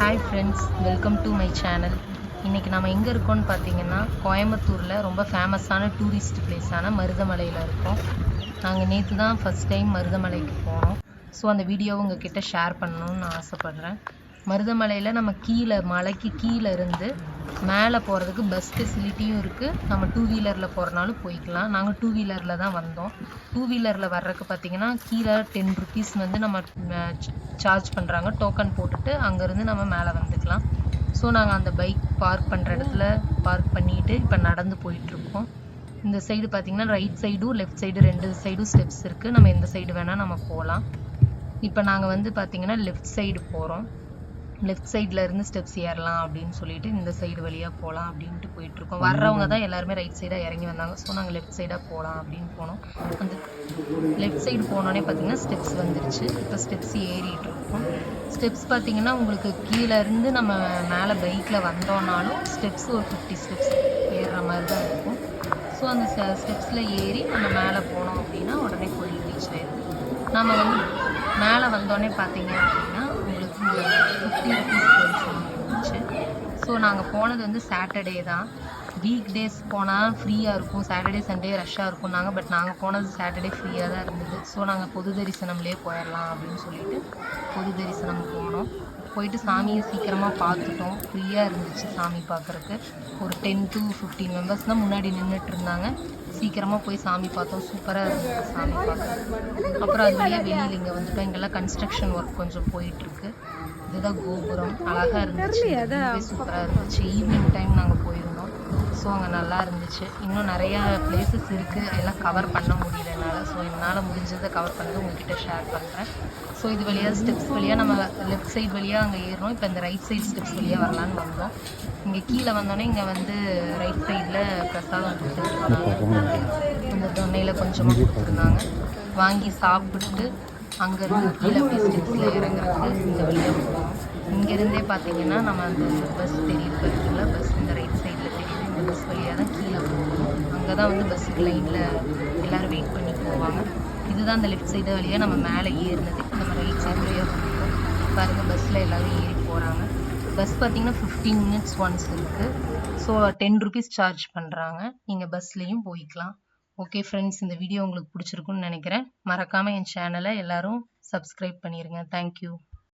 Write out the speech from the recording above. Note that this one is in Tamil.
Hi friends welcome to my channel இன்றைக்கி நம்ம எங்கே இருக்கோம்னு பார்த்தீங்கன்னா கோயம்புத்தூரில் ரொம்ப ஃபேமஸான டூரிஸ்ட் பிளேஸான மருதமலையில் இருக்கோம். நாங்கள் நேற்று தான் ஃபஸ்ட் டைம் மருதமலைக்கு போனோம். ஸோ அந்த வீடியோவை கிட்டே ஷேர் பண்ணணும்னு நான் ஆசைப்பட்றேன். மருதமலையில் நம்ம கீழே மலைக்கு கீழே இருந்து மேலே போகிறதுக்கு பஸ் ஃபெசிலிட்டியும் இருக்குது நம்ம டூ வீலரில் போகிறனாலும் போய்க்கலாம். நாங்கள் டூ வீலரில் தான் வந்தோம். டூ வீலரில் வர்றதுக்கு பார்த்தீங்கன்னா கீழே டென் ருபீஸ் வந்து நம்ம சார்ஜ் பண்ணுறாங்க டோக்கன் போட்டுட்டு அங்கேருந்து நம்ம மேலே வந்துக்கலாம். ஸோ நாங்கள் அந்த பைக் பார்க் பண்ணுற இடத்துல பார்க் பண்ணிட்டு இப்போ நடந்து போயிட்டுருக்கோம். இந்த சைடு பார்த்தீங்கன்னா ரைட் சைடும் லெஃப்ட் சைடு ரெண்டு சைடும் ஸ்டெப்ஸ் இருக்குது நம்ம எந்த சைடு வேணால் நம்ம போகலாம் இப்போ நாங்கள் வந்து பார்த்தீங்கன்னா லெஃப்ட் சைடு போகிறோம் லெஃப்ட் சைடில் இருந்து ஸ்டெப்ஸ் ஏறலாம் அப்படின்னு சொல்லிட்டு இந்த சைடு வழியாக போகலாம் அப்படின்ட்டு போயிட்டுருக்கோம். வர்றவங்க தான் எல்லாருமே ரைட் சைடாக இறங்கி வந்தாங்க. ஸோ நாங்கள் லெஃப்ட் சைடாக போகலாம் அப்படின்னு போனோம். அந்த லெஃப்ட் சைடு போனோடனே பார்த்தீங்கன்னா ஸ்டெப்ஸ் வந்துருச்சு. இப்போ ஸ்டெப்ஸ் ஏறிட்டு இருக்கோம் ஸ்டெப்ஸ் பார்த்தீங்கன்னா உங்களுக்கு கீழே இருந்து நம்ம மேலே பைக்கில் வந்தோம்னாலும் ஸ்டெப்ஸ் ஒரு ஃபிஃப்டி ஸ்டெப்ஸ் ஏறுற மாதிரி தான் இருக்கும். ஸோ அந்த ஸ்டெப்ஸில் ஏறி நம்ம மேலே போனோம் அப்படின்னா உடனே கோயில் ரீச் ஆயிடுது நம்ம வந்து மேலே வந்தோடனே பார்த்தீங்க அப்படின்னா இருந்துச்சு ஸோ நாங்கள் போனது வந்து சாட்டர்டே தான். வீக் டேஸ் போனால் ஃப்ரீயாக இருக்கும். சாட்டர்டே சண்டே ரஷ்ஷாக இருக்கும் நாங்கள் பட் நாங்கள் போனது சாட்டர்டே ஃப்ரீயாக தான் இருந்தது. ஸோ நாங்கள் பொது தரிசனம்லேயே போயிடலாம் அப்படின்னு சொல்லிட்டு பொது தரிசனம் போனோம். போயிட்டு சாமியை சீக்கிரமாக பார்த்துட்டோம். ஃப்ரீயாக இருந்துச்சு சாமி பார்க்குறக்கு ஒரு டென் டு ஃபிஃப்டீன் மெம்பர்ஸ் தான் முன்னாடி நின்றுட்டு இருந்தாங்க. சீக்கிரமாக போய் சாமி பார்த்தோம். சூப்பராக இருந்தது சாமி பார்க்க அப்புறம் அது வழியாக வெளியில் இங்கே வந்துட்டோம். இங்கெல்லாம் கன்ஸ்ட்ரக்ஷன் ஒர்க் கொஞ்சம் போயிட்டுருக்கு. இதுதான் கோபுரம். அழகாக இருந்துச்சு. சூப்பராக இருந்துச்சு. ஈவினிங் டைம் நாங்கள் போயிருந்தோம். ஸோ அங்கே நல்லா இருந்துச்சு. இன்னும் நிறையா பிளேசஸ் இருக்குது எல்லாம் கவர் பண்ண முடியல என்னால். ஸோ என்னால் முடிஞ்சதை கவர் பண்ணது உங்ககிட்ட ஷேர் பண்ணுறேன் ஸோ இது வழியாக ஸ்டெப்ஸ் வழியாக நம்ம லெஃப்ட் சைடு வழியாக அங்கே ஏறுறோம். இப்போ இந்த ரைட் சைடு ஸ்டெப்ஸ் வழியாக வரலான்னு வந்தோம். இங்கே கீழே வந்தோடனே இங்கே வந்து ரைட் சைடில் பிரசாதம் கொடுத்துருக்காங்க. இந்த தொன்னையில் கொஞ்சமாக கொடுத்துருந்தாங்க. வாங்கி சாப்பிட்டு அங்கேருந்து கீழே அப்படியே ஸ்டெப்ஸில் இறங்குறதுக்கு இந்த வழியாக போகிறோம் இங்கேருந்தே பார்த்தீங்கன்னா நம்ம அந்த பஸ் தெரியுது பார்த்தீங்களா பஸ் இந்த ரைட் சைடு தெரியுது இந்த பஸ் வழியாக தான் கீழே போகணும் அங்கே தான் வந்து பஸ்ஸுக்கு லைனில் எல்லோரும் வெயிட் பண்ணி போவாங்க. இதுதான் அந்த லெஃப்ட் சைடு வழியாக நம்ம மேலே ஏறினது. நம்ம ரைட் சைடு வழியாக போகிறோம் பாருங்கள் பஸ்ஸில் எல்லோரும் ஏறி போகிறாங்க பஸ் பார்த்தீங்கன்னா ஃபிஃப்டீன் மினிட்ஸ் ஒன்ஸ் இருக்குது ஸோ டென் ருபீஸ் சார்ஜ் பண்ணுறாங்க நீங்கள் பஸ்லேயும் போய்க்கலாம். ஓகே ஃப்ரெண்ட்ஸ் இந்த வீடியோ உங்களுக்கு பிடிச்சிருக்குன்னு நினைக்கிறேன். மறக்காமல் என் சேனலை எல்லோரும் சப்ஸ்கிரைப் பண்ணிடுங்க தேங்க்யூ